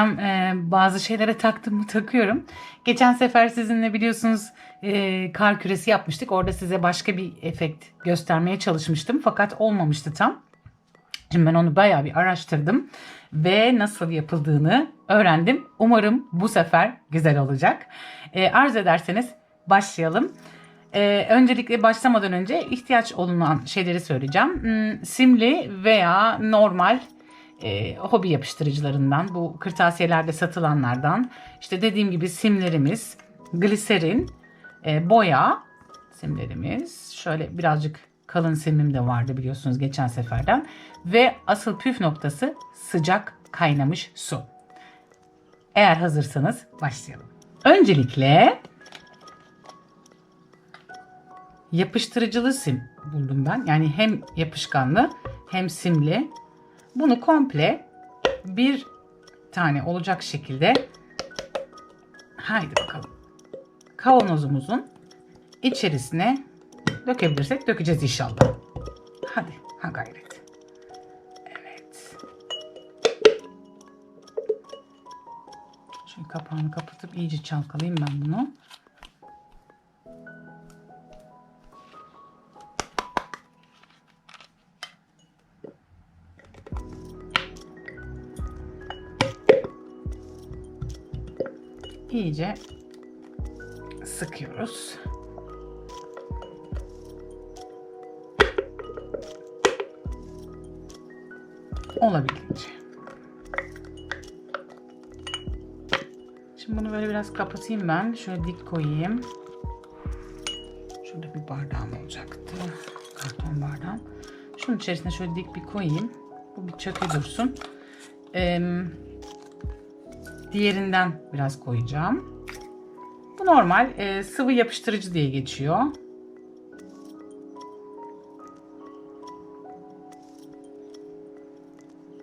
Ben e, bazı şeylere taktım mı takıyorum. Geçen sefer sizinle biliyorsunuz e, kar küresi yapmıştık. Orada size başka bir efekt göstermeye çalışmıştım. Fakat olmamıştı tam. Şimdi ben onu bayağı bir araştırdım ve nasıl yapıldığını öğrendim. Umarım bu sefer güzel olacak. E, arz ederseniz başlayalım. E, öncelikle başlamadan önce ihtiyaç olunan şeyleri söyleyeceğim. Hmm, simli veya normal e, hobi yapıştırıcılarından, bu kırtasiyelerde satılanlardan, işte dediğim gibi simlerimiz, gliserin, e, boya simlerimiz, şöyle birazcık kalın simim de vardı biliyorsunuz geçen seferden ve asıl püf noktası sıcak kaynamış su. Eğer hazırsanız başlayalım. Öncelikle yapıştırıcılı sim buldum ben. Yani hem yapışkanlı hem simli. Bunu komple bir tane olacak şekilde haydi bakalım kavanozumuzun içerisine dökebilirsek dökeceğiz inşallah. Hadi ha gayret. Evet. Şimdi kapağını kapatıp iyice çalkalayayım ben bunu. İyice sıkıyoruz. Olabildiğince. Şimdi bunu böyle biraz kapatayım ben. Şöyle dik koyayım. Şurada bir bardağım olacaktı. Karton bardağım. Şunun içerisine şöyle dik bir koyayım. Bu bir çakı dursun. Ee, diğerinden biraz koyacağım. Bu normal e, sıvı yapıştırıcı diye geçiyor.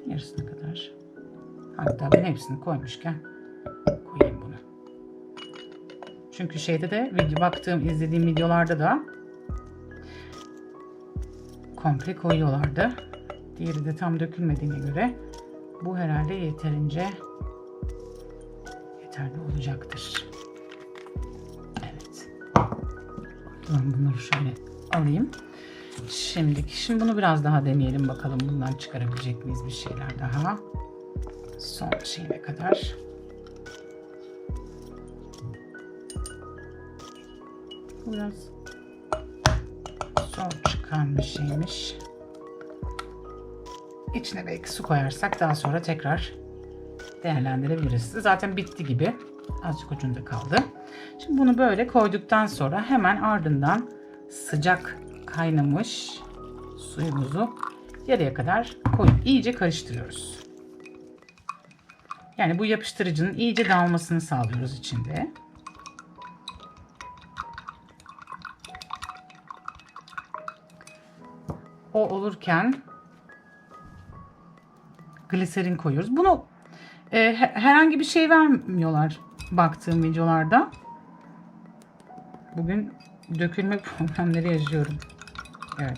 Yarısına kadar. Hatta ben hepsini koymuşken koyayım bunu. Çünkü şeyde de video baktığım, izlediğim videolarda da komple koyuyorlardı. Diğeri de tam dökülmediğine göre bu herhalde yeterince yeterli olacaktır. Evet. Ben bunları şöyle alayım. Şimdi, şimdi bunu biraz daha deneyelim bakalım bundan çıkarabilecek miyiz bir şeyler daha. Son şeyine kadar. Biraz zor çıkan bir şeymiş. İçine belki su koyarsak daha sonra tekrar değerlendirebiliriz. Zaten bitti gibi. Azıcık ucunda kaldı. Şimdi bunu böyle koyduktan sonra hemen ardından sıcak kaynamış suyumuzu yarıya kadar koyup iyice karıştırıyoruz. Yani bu yapıştırıcının iyice dağılmasını sağlıyoruz içinde. O olurken gliserin koyuyoruz. Bunu e, herhangi bir şey vermiyorlar baktığım videolarda. Bugün dökülme problemleri yaşıyorum. Evet.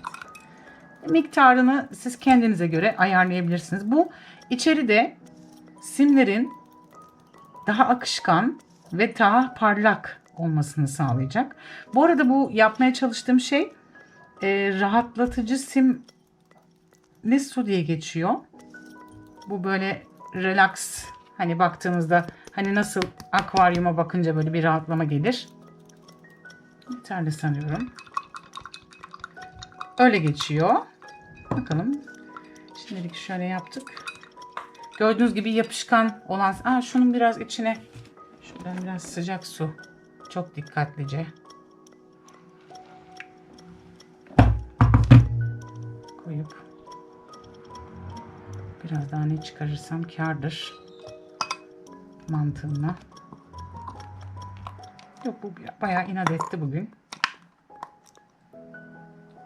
Miktarını siz kendinize göre ayarlayabilirsiniz. Bu içeride simlerin daha akışkan ve daha parlak olmasını sağlayacak. Bu arada bu yapmaya çalıştığım şey e, rahatlatıcı simli su diye geçiyor. Bu böyle relax hani baktığınızda hani nasıl akvaryuma bakınca böyle bir rahatlama gelir. Yeterli sanıyorum. Öyle geçiyor. Bakalım. Şimdilik şöyle yaptık. Gördüğünüz gibi yapışkan olan... Aa, şunun biraz içine şuradan biraz sıcak su. Çok dikkatlice. Biraz daha ne çıkarırsam kardır mantığımla. Yok bu bayağı inat etti bugün.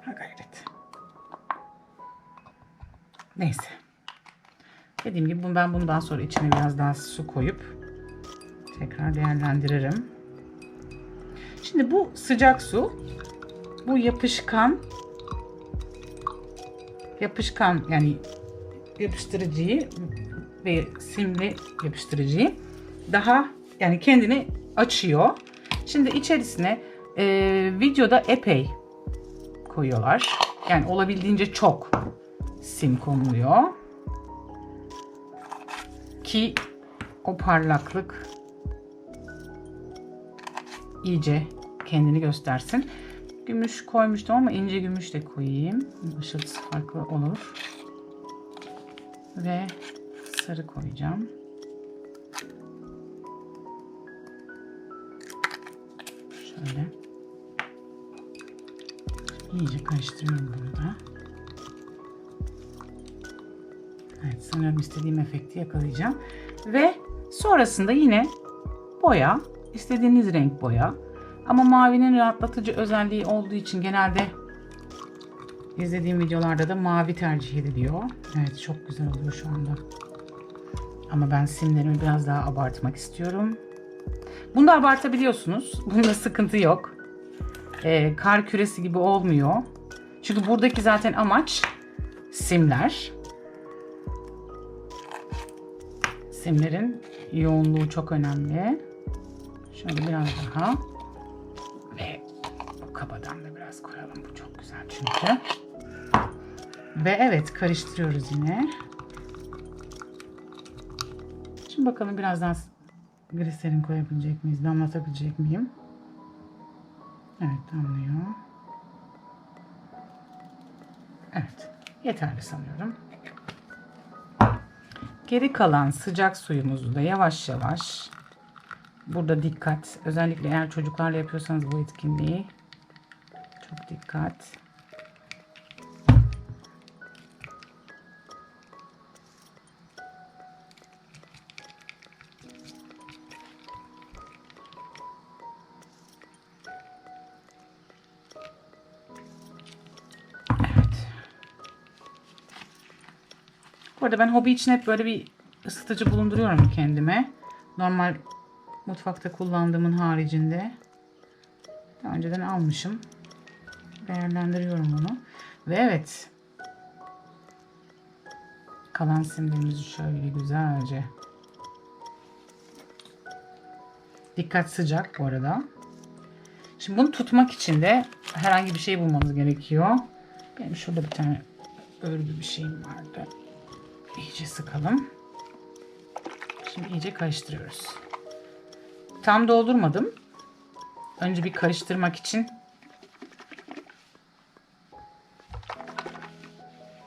Ha gayret. Neyse. Dediğim gibi ben bundan sonra içine biraz daha su koyup tekrar değerlendiririm. Şimdi bu sıcak su bu yapışkan yapışkan yani yapıştırıcıyı ve simli yapıştırıcıyı daha yani kendini açıyor. Şimdi içerisine e, videoda epey koyuyorlar. Yani olabildiğince çok sim konuluyor. Ki o parlaklık iyice kendini göstersin. Gümüş koymuştum ama ince gümüş de koyayım. Işıltısı farklı olur. Ve sarı koyacağım. Şöyle. İyice karıştırıyorum burada. Evet sanıyorum istediğim efekti yakalayacağım. Ve sonrasında yine boya. istediğiniz renk boya. Ama mavinin rahatlatıcı özelliği olduğu için genelde izlediğim videolarda da mavi tercih ediliyor. Evet çok güzel oluyor şu anda. Ama ben simlerimi biraz daha abartmak istiyorum. Bunu da abartabiliyorsunuz. Bunda sıkıntı yok. Ee, kar küresi gibi olmuyor. Çünkü buradaki zaten amaç simler. Simlerin yoğunluğu çok önemli. Şöyle biraz daha. Ve bu kabadan da biraz koyalım. Bu çok güzel çünkü. Ve evet karıştırıyoruz yine. Şimdi bakalım birazdan gliserin koyabilecek miyiz? Damlatabilecek miyim? Evet damlıyor. Evet. Yeterli sanıyorum. Geri kalan sıcak suyumuzu da yavaş yavaş burada dikkat. Özellikle eğer çocuklarla yapıyorsanız bu etkinliği çok dikkat. Arada ben hobi için hep böyle bir ısıtıcı bulunduruyorum kendime. Normal mutfakta kullandığımın haricinde. Önceden almışım. Değerlendiriyorum bunu. Ve evet. Kalan simlerimizi şöyle güzelce. Dikkat sıcak bu arada. Şimdi bunu tutmak için de herhangi bir şey bulmamız gerekiyor. Benim şurada bir tane örgü bir şeyim vardı. İyice sıkalım. Şimdi iyice karıştırıyoruz. Tam doldurmadım. Önce bir karıştırmak için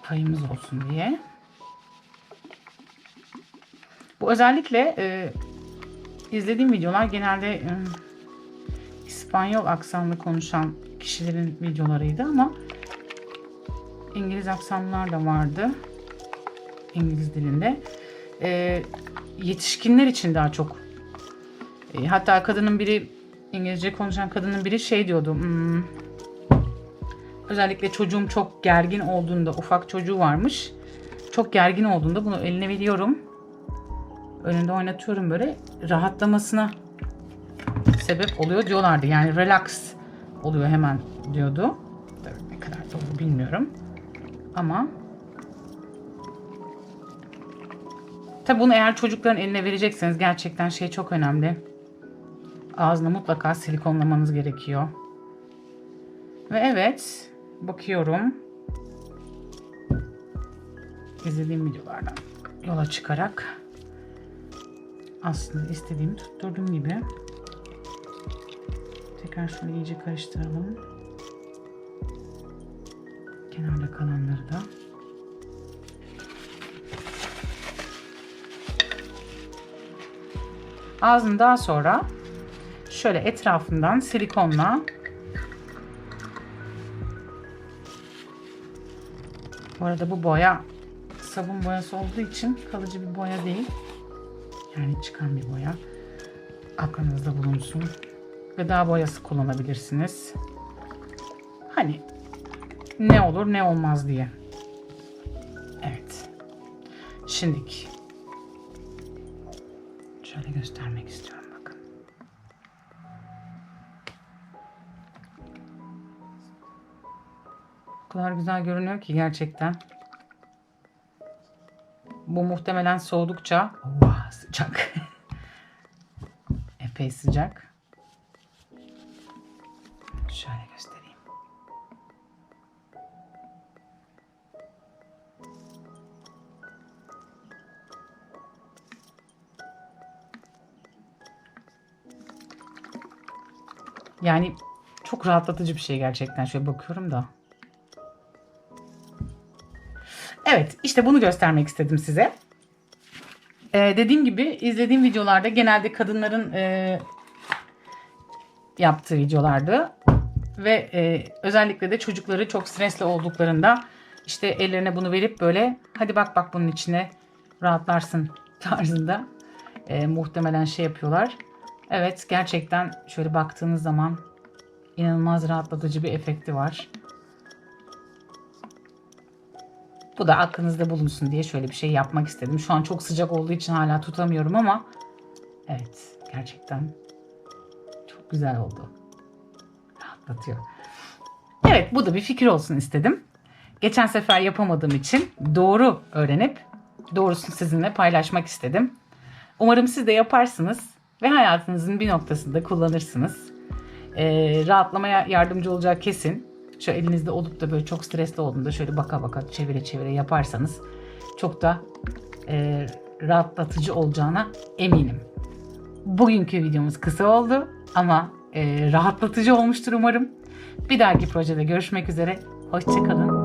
payımız olsun diye. Bu özellikle e, izlediğim videolar genelde e, İspanyol aksanlı konuşan kişilerin videolarıydı ama İngiliz aksanlar da vardı. İngiliz dilinde. E, yetişkinler için daha çok. E, hatta kadının biri İngilizce konuşan kadının biri şey diyordu. Hmm, özellikle çocuğum çok gergin olduğunda ufak çocuğu varmış. Çok gergin olduğunda bunu eline veriyorum. Önünde oynatıyorum böyle rahatlamasına sebep oluyor diyorlardı. Yani relax oluyor hemen diyordu. Tabii ne kadar doğru bilmiyorum. Ama Tabi bunu eğer çocukların eline verecekseniz gerçekten şey çok önemli. Ağzını mutlaka silikonlamanız gerekiyor. Ve evet bakıyorum. İzlediğim videolardan yola çıkarak aslında istediğimi tutturduğum gibi tekrar şunu iyice karıştıralım. Kenarda kalanları da Ağzını daha sonra şöyle etrafından silikonla Bu arada bu boya sabun boyası olduğu için kalıcı bir boya değil. Yani çıkan bir boya. Aklınızda bulunsun. Gıda boyası kullanabilirsiniz. Hani ne olur ne olmaz diye. Evet. Şimdiki Şöyle göstermek istiyorum bakın. O kadar güzel görünüyor ki gerçekten. Bu muhtemelen soğudukça Oha, sıcak. Epey sıcak. Şöyle göstereyim. Yani çok rahatlatıcı bir şey gerçekten. Şöyle bakıyorum da. Evet işte bunu göstermek istedim size. Ee, dediğim gibi izlediğim videolarda genelde kadınların e, yaptığı videolardı. Ve e, özellikle de çocukları çok stresli olduklarında işte ellerine bunu verip böyle hadi bak bak bunun içine rahatlarsın tarzında e, muhtemelen şey yapıyorlar. Evet gerçekten şöyle baktığınız zaman inanılmaz rahatlatıcı bir efekti var. Bu da aklınızda bulunsun diye şöyle bir şey yapmak istedim. Şu an çok sıcak olduğu için hala tutamıyorum ama evet gerçekten çok güzel oldu. Rahatlatıyor. Evet bu da bir fikir olsun istedim. Geçen sefer yapamadığım için doğru öğrenip doğrusunu sizinle paylaşmak istedim. Umarım siz de yaparsınız ve hayatınızın bir noktasında kullanırsınız. Ee, rahatlamaya yardımcı olacak kesin. Şu elinizde olup da böyle çok stresli olduğunda şöyle baka baka çevire çevire yaparsanız çok da e, rahatlatıcı olacağına eminim. Bugünkü videomuz kısa oldu ama e, rahatlatıcı olmuştur umarım. Bir dahaki projede görüşmek üzere. Hoşçakalın.